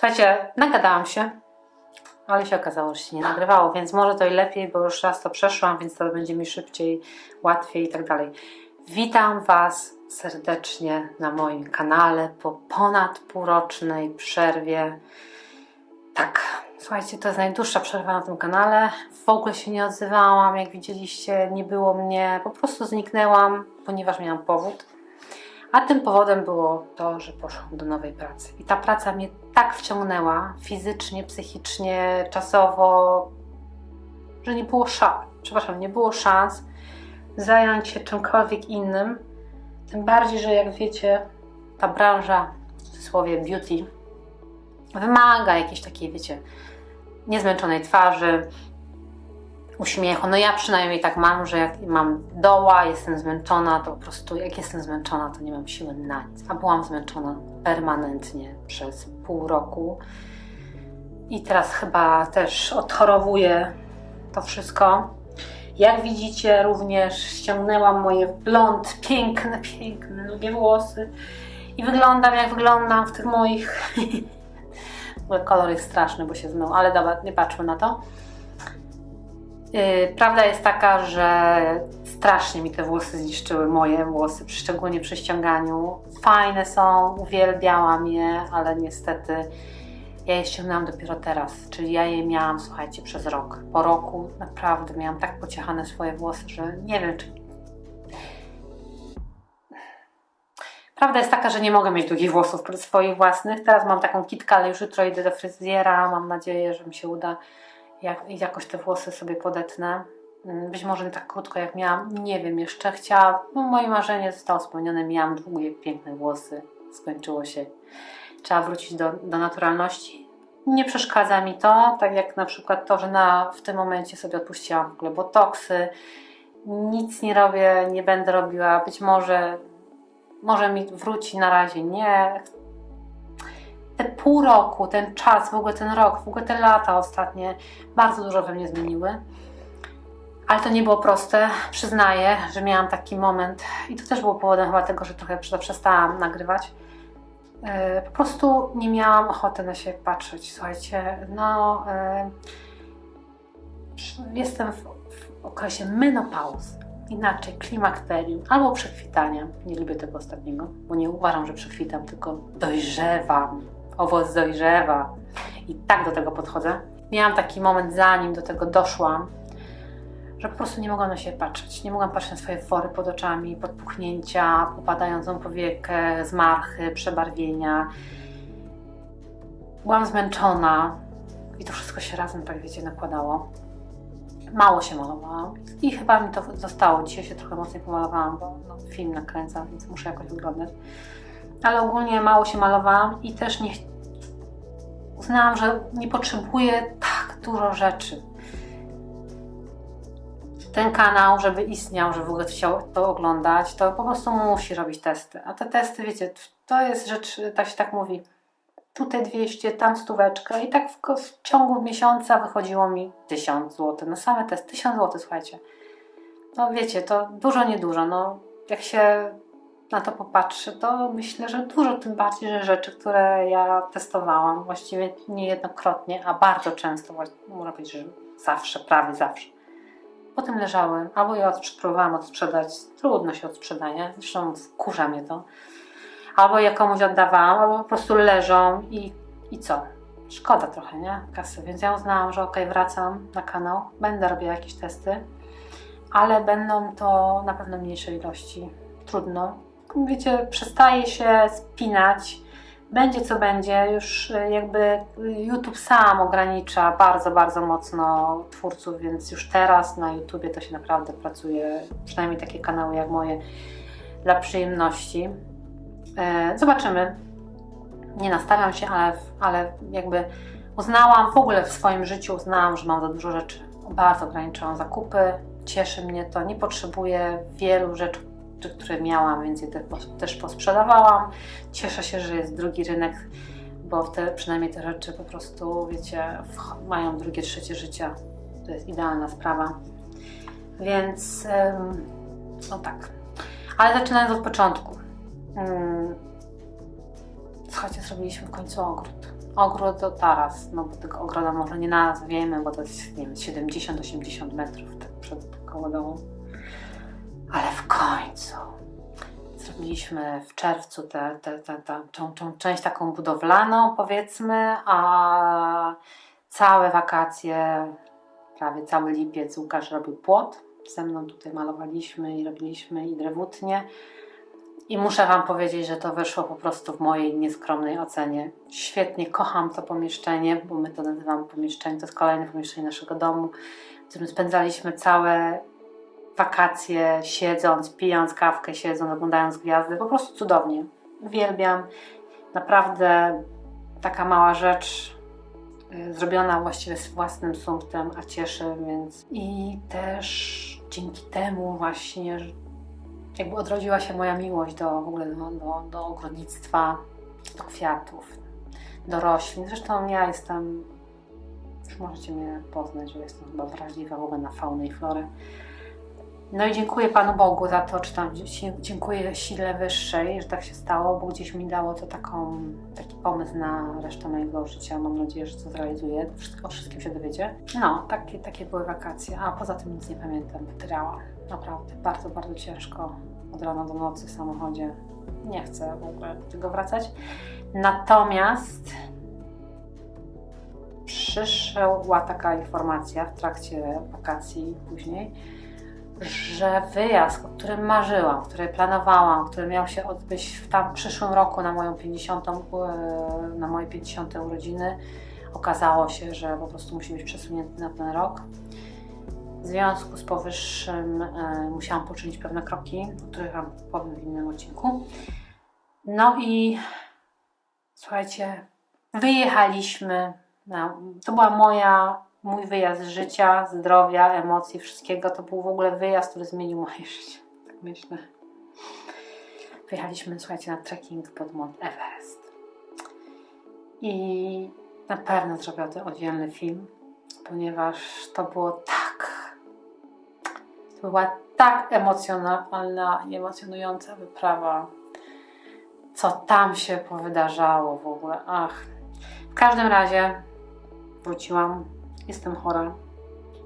Słuchajcie, nagadałam się, ale się okazało, że się nie nagrywało, więc może to i lepiej, bo już raz to przeszłam, więc to będzie mi szybciej, łatwiej i tak dalej. Witam Was serdecznie na moim kanale po ponad półrocznej przerwie. Tak, słuchajcie, to jest najdłuższa przerwa na tym kanale. W ogóle się nie odzywałam, jak widzieliście, nie było mnie, po prostu zniknęłam, ponieważ miałam powód. A tym powodem było to, że poszłam do nowej pracy. I ta praca mnie tak wciągnęła fizycznie, psychicznie, czasowo, że nie było szans, przepraszam, nie było szans zająć się czymkolwiek innym. Tym bardziej, że jak wiecie, ta branża, w cudzysłowie beauty, wymaga jakiejś takiej, wiecie, niezmęczonej twarzy, uśmiechu. No ja przynajmniej tak mam, że jak mam doła, jestem zmęczona, to po prostu jak jestem zmęczona, to nie mam siły na nic. A byłam zmęczona permanentnie przez pół roku. I teraz chyba też odchorowuję to wszystko. Jak widzicie, również ściągnęłam moje blond, piękne, piękne, długie włosy. I wyglądam jak wyglądam w tych moich... Kolor jest straszny, bo się zmył, ale dobra, nie patrzmy na to. Yy, Prawda jest taka, że strasznie mi te włosy zniszczyły, moje włosy, szczególnie przy ściąganiu. Fajne są, uwielbiałam je, ale niestety ja je ściągnęłam dopiero teraz, czyli ja je miałam, słuchajcie, przez rok. Po roku naprawdę miałam tak pociechane swoje włosy, że nie wiem, czy... Prawda jest taka, że nie mogę mieć długich włosów swoich własnych. Teraz mam taką kitkę, ale już jutro idę do fryzjera. Mam nadzieję, że mi się uda jak, jakoś te włosy sobie podetnę. Mm, Być może nie tak krótko jak miałam, nie wiem jeszcze. Chciałam, no moje marzenie zostało spełnione, miałam długie, piękne włosy, skończyło się. Trzeba wrócić do, do naturalności. Nie przeszkadza mi to, tak jak na przykład to, że na, w tym momencie sobie odpuściłam w ogóle botoksy. Nic nie robię, nie będę robiła. Być może, może mi wróci, na razie nie te pół roku, ten czas, w ogóle ten rok, w ogóle te lata ostatnie bardzo dużo we mnie zmieniły. Ale to nie było proste. Przyznaję, że miałam taki moment i to też było powodem chyba tego, że trochę prze- przestałam nagrywać. Yy, Po prostu nie miałam ochoty na siebie patrzeć. Słuchajcie, no yy, jestem w, w okresie menopauzy, inaczej klimakterium albo przekwitania. Nie lubię tego ostatniego, bo nie uważam, że przekwitam, tylko dojrzewam. Owoc dojrzewa. I tak do tego podchodzę. Miałam taki moment, zanim do tego doszłam, że po prostu nie mogłam na siebie patrzeć. Nie mogłam patrzeć na swoje wory pod oczami, podpuchnięcia, upadającą powiekę, zmarchy, przebarwienia. Byłam zmęczona i to wszystko się razem, tak wiecie, nakładało. Mało się malowałam i chyba mi to zostało. Dzisiaj się trochę mocniej pomalowałam, bo no, film nakręcam, więc muszę jakoś wyglądać. Ale ogólnie mało się malowałam i też nie uznałam, że nie potrzebuję tak dużo rzeczy. Ten kanał, żeby istniał, żeby w ogóle chciał to oglądać, to po prostu musi robić testy. A te testy, wiecie, to jest rzecz, tak się tak mówi, tutaj 200, tam stóweczkę i tak w, w ciągu miesiąca wychodziło mi 1000 zł. No same testy, 1000 zł, słuchajcie. No wiecie, to dużo, niedużo. No jak się na to popatrzy, to myślę, że dużo, tym bardziej, że rzeczy, które ja testowałam właściwie niejednokrotnie, a bardzo często, można powiedzieć, że zawsze, prawie zawsze. Potem leżały, albo je próbowałam odsprzedać, trudno się odsprzedaje, zresztą wkurza mnie to. Albo je komuś oddawałam, albo po prostu leżą i, i co? Szkoda trochę, nie? Kasy, więc ja uznałam, że okej, wracam na kanał, będę robiła jakieś testy, ale będą to na pewno mniejsze ilości. Trudno, wiecie, przestaje się spinać, będzie co będzie, już y, jakby YouTube sam ogranicza bardzo, bardzo mocno twórców, więc już teraz na YouTubie to się naprawdę pracuje, przynajmniej takie kanały jak moje, dla przyjemności. E, Zobaczymy. Nie nastawiam się, ale, ale jakby uznałam, w ogóle w swoim życiu uznałam, że mam za dużo rzeczy. Bardzo ograniczyłam zakupy, cieszy mnie to, nie potrzebuję wielu rzeczy, rzeczy, które miałam, więc je te, też posprzedawałam. Cieszę się, że jest drugi rynek, bo te, przynajmniej te rzeczy po prostu, wiecie, mają drugie, trzecie życie. To jest idealna sprawa. Więc, no tak. Ale zaczynając od początku. Ym, słuchajcie, zrobiliśmy w końcu ogród. ogród to taras, no bo tego ogroda może nie nazwiemy, bo to jest, nie wiem, 70-80 metrów tak przed koło domu. Ale w końcu zrobiliśmy w czerwcu tę te, te, te, tą, tą część taką budowlaną, powiedzmy, a całe wakacje, prawie cały lipiec Łukasz robił płot. Ze mną tutaj malowaliśmy i robiliśmy i drewutnie. I muszę Wam powiedzieć, że to wyszło po prostu w mojej nieskromnej ocenie. Świetnie, kocham to pomieszczenie, bo my to nazywamy pomieszczenie. To jest kolejne pomieszczenie naszego domu, w którym spędzaliśmy całe wakacje, siedząc, pijąc kawkę, siedząc, oglądając gwiazdy. Po prostu cudownie. Uwielbiam. Naprawdę taka mała rzecz, y, zrobiona właściwie z własnym sumptem, a cieszy, więc i też dzięki temu właśnie jakby odrodziła się moja miłość do w ogóle do, do, do ogrodnictwa, do kwiatów, do roślin. Zresztą ja jestem, już możecie mnie poznać, że jestem chyba wrażliwa w ogóle na faunę i florę. No i dziękuję Panu Bogu za to, czy tam dziękuję sile wyższej, że tak się stało, bo gdzieś mi dało to taką, taki pomysł na resztę mojego życia. Mam nadzieję, że to zrealizuję. O wszystkim się dowiecie. No, takie, takie były wakacje, a poza tym nic nie pamiętam. Wytrała. Naprawdę, bardzo, bardzo ciężko. Od rana do nocy w samochodzie. Nie chcę w ogóle do tego wracać. Natomiast przyszła taka informacja w trakcie wakacji później, że wyjazd, o którym marzyłam, który planowałam, który miał się odbyć w tam przyszłym roku na moją 50, e, na moje 50 urodziny, okazało się, że po prostu musi być przesunięty na ten rok. W związku z powyższym e, musiałam poczynić pewne kroki, o których Wam powiem w innym odcinku. No i słuchajcie, wyjechaliśmy. To była moja, mój wyjazd życia, zdrowia, emocji, wszystkiego. To był w ogóle wyjazd, który zmienił moje życie. Tak myślę. Wyjechaliśmy, słuchajcie, na trekking pod Mount Everest. I na pewno zrobię o tym oddzielny film, ponieważ to było tak. To była tak emocjonalna i emocjonująca wyprawa. Co tam się powydarzało w ogóle. Ach. W każdym razie wróciłam. Jestem chora.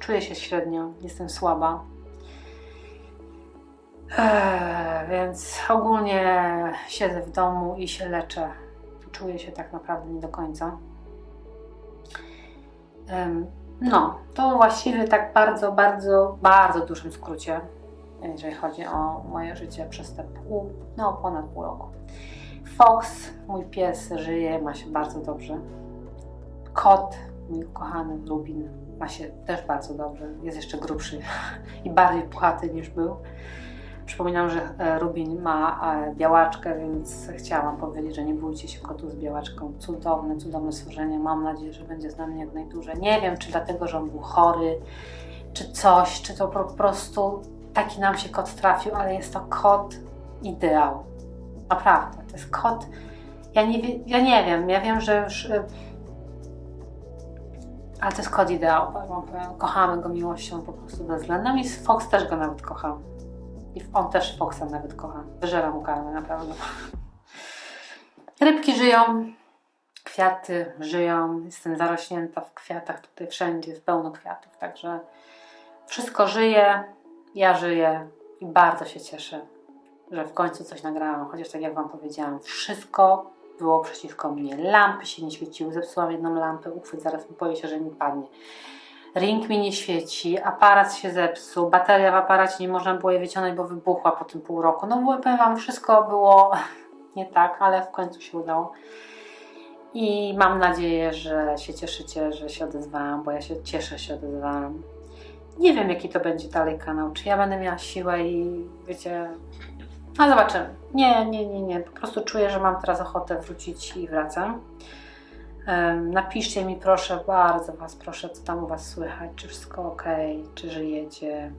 Czuję się średnio. Jestem słaba. Eee, więc ogólnie siedzę w domu i się leczę. Czuję się tak naprawdę nie do końca. Em, No, to właściwie tak bardzo, bardzo, bardzo dużym skrócie, jeżeli chodzi o moje życie przez te pół, no ponad pół roku. Fox, mój pies, żyje, ma się bardzo dobrze. Kot, mój kochany Rubin, ma się też bardzo dobrze. Jest jeszcze grubszy i bardziej puchaty niż był. Przypominam, że e, Rubin ma e, białaczkę, więc chciałam powiedzieć, że nie bójcie się kotu z białaczką. Cudowne, cudowne stworzenie. Mam nadzieję, że będzie z nami jak najdłużej. Nie wiem, czy dlatego, że on był chory, czy coś, czy to po prostu taki nam się kot trafił, ale jest to kot ideał. Naprawdę, to jest kot. Ja nie, ja nie wiem, ja wiem, że już. Ale to jest kot ideał. Kochamy go miłością po prostu bezwzględną i Fox też go nawet kocha. I on też Foxa nawet kocha. Wyżera mu karmę, naprawdę. Rybki żyją, kwiaty żyją. Jestem zarośnięta w kwiatach, tutaj wszędzie jest pełno kwiatów, także wszystko żyje, ja żyję i bardzo się cieszę, że w końcu coś nagrałam. Chociaż tak jak Wam powiedziałam, wszystko było przeciwko mnie. Lampy się nie świeciły, zepsułam jedną lampę, uchwyt zaraz boję się, że mi padnie. Ring mi nie świeci, aparat się zepsuł, bateria w aparacie nie można było jej wyciągnąć, bo wybuchła po tym pół roku. No powiem Wam, wszystko było nie tak, ale w końcu się udało. I mam nadzieję, że się cieszycie, że się odezwałam, bo ja się cieszę, że się odezwałam. Nie wiem, jaki to będzie dalej kanał. Czy ja będę miała siłę i wiecie. A zobaczymy. Nie, nie, nie, nie. Po prostu czuję, że mam teraz ochotę wrócić i wracam. Napiszcie mi proszę, bardzo Was proszę, co tam u Was słychać, czy wszystko ok, czy żyjecie.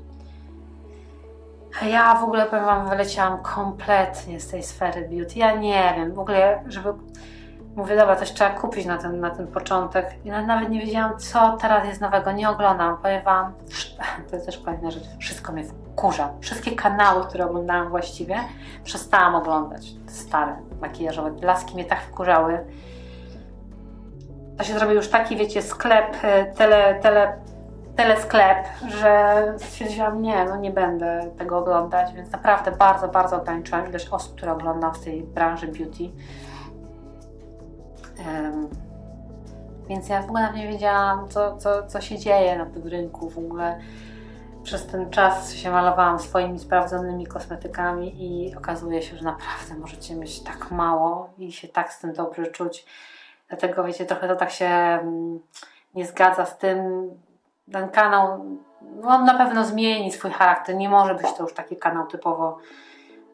Ja w ogóle powiem Wam, wyleciałam kompletnie z tej sfery beauty. Ja nie wiem, w ogóle, żeby. Mówię, dobra, coś trzeba kupić na ten, na ten początek. I na- nawet nie wiedziałam, co teraz jest nowego. Nie oglądam. Powiem Wam, to jest też kolejna rzecz. Wszystko mnie wkurza. Wszystkie kanały, które oglądałam właściwie, przestałam oglądać. Te stare, makijażowe. Laski mnie tak wkurzały. to się zrobił już taki, wiecie, sklep, e, tele, tele, telesklep, że stwierdziłam, nie, no nie będę tego oglądać, więc naprawdę bardzo, bardzo ograniczyłam ilość osób, które oglądam z tej branży beauty. Więc ja w ogóle nie wiedziałam, co, co, co się dzieje na tym rynku w ogóle. Przez ten czas się malowałam swoimi sprawdzonymi kosmetykami i okazuje się, że naprawdę możecie mieć tak mało i się tak z tym dobrze czuć. Dlatego wiecie, trochę to tak się nie zgadza z tym. Ten kanał, no on na pewno zmieni swój charakter. Nie może być to już taki kanał typowo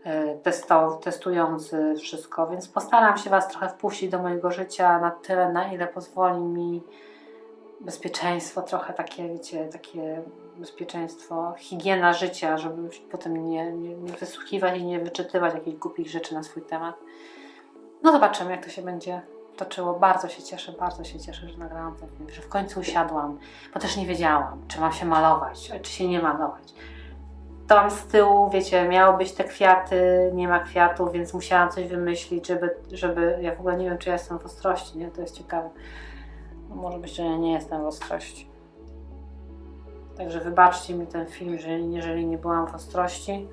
e, testo, testujący wszystko, więc postaram się Was trochę wpuścić do mojego życia na tyle, na ile pozwoli mi bezpieczeństwo, trochę takie, wiecie, takie bezpieczeństwo, higiena życia, żeby potem nie, nie, nie wysłuchiwać i nie wyczytywać jakichś głupich rzeczy na swój temat. No zobaczymy, jak to się będzie toczyło. Bardzo się cieszę, bardzo się cieszę, że nagrałam ten film, że w końcu usiadłam, bo też nie wiedziałam, czy mam się malować, czy się nie malować. Tam z tyłu, wiecie, miały być te kwiaty, nie ma kwiatów, więc musiałam coś wymyślić, żeby, żeby ja w ogóle nie wiem, czy ja jestem w ostrości, nie? To jest ciekawe. No, może być, że ja nie jestem w ostrości. Także wybaczcie mi ten film, jeżeli, jeżeli nie byłam w ostrości.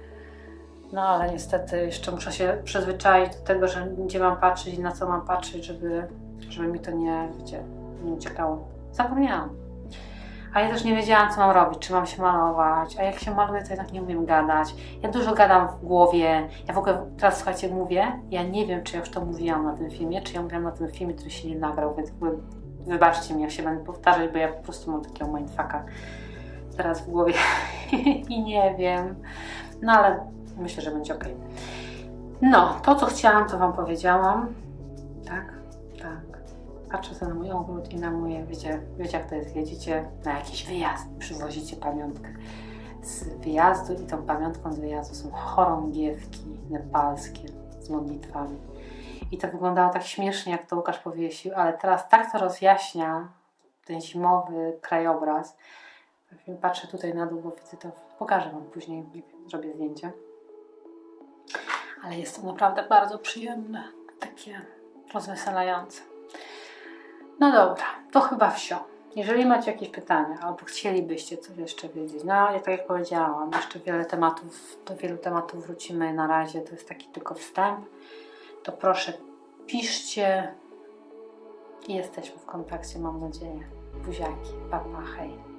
No ale niestety jeszcze muszę się przyzwyczaić do tego, że gdzie mam patrzeć i na co mam patrzeć, żeby, żeby mi to nie, wiecie, nie uciekało. Zapomniałam. A ja też nie wiedziałam, co mam robić, czy mam się malować, a jak się maluję, to jednak nie umiem gadać. Ja dużo gadam w głowie. Ja w ogóle teraz, słuchajcie, mówię, ja nie wiem, czy ja już to mówiłam na tym filmie, czy ja mówiłam na tym filmie, który się nie nagrał, więc wybaczcie mi, jak się będę powtarzać, bo ja po prostu mam takiego mindfucka teraz w głowie i nie wiem. No ale myślę, że będzie ok. No, to co chciałam, to Wam powiedziałam. Tak, tak. Patrzę sobie na mój ogród i na moje, wiecie, wiecie jak to jest, jedziecie na jakiś wyjazd, przywozicie pamiątkę z wyjazdu i tą pamiątką z wyjazdu są chorągiewki nepalskie z modlitwami. I to wyglądało tak śmiesznie, jak to Łukasz powiesił, ale teraz tak to rozjaśnia ten zimowy krajobraz. Patrzę tutaj na dół, widzę to, pokażę Wam później, zrobię zdjęcie. Ale jest to naprawdę bardzo przyjemne, takie rozweselające. No dobra, to chyba wsio. Jeżeli macie jakieś pytania albo chcielibyście coś jeszcze wiedzieć, no ja tak jak powiedziałam, jeszcze wiele tematów, do wielu tematów wrócimy na razie, to jest taki tylko wstęp, to proszę piszcie i jesteśmy w kontakcie, mam nadzieję. Buziaki, papa, hej.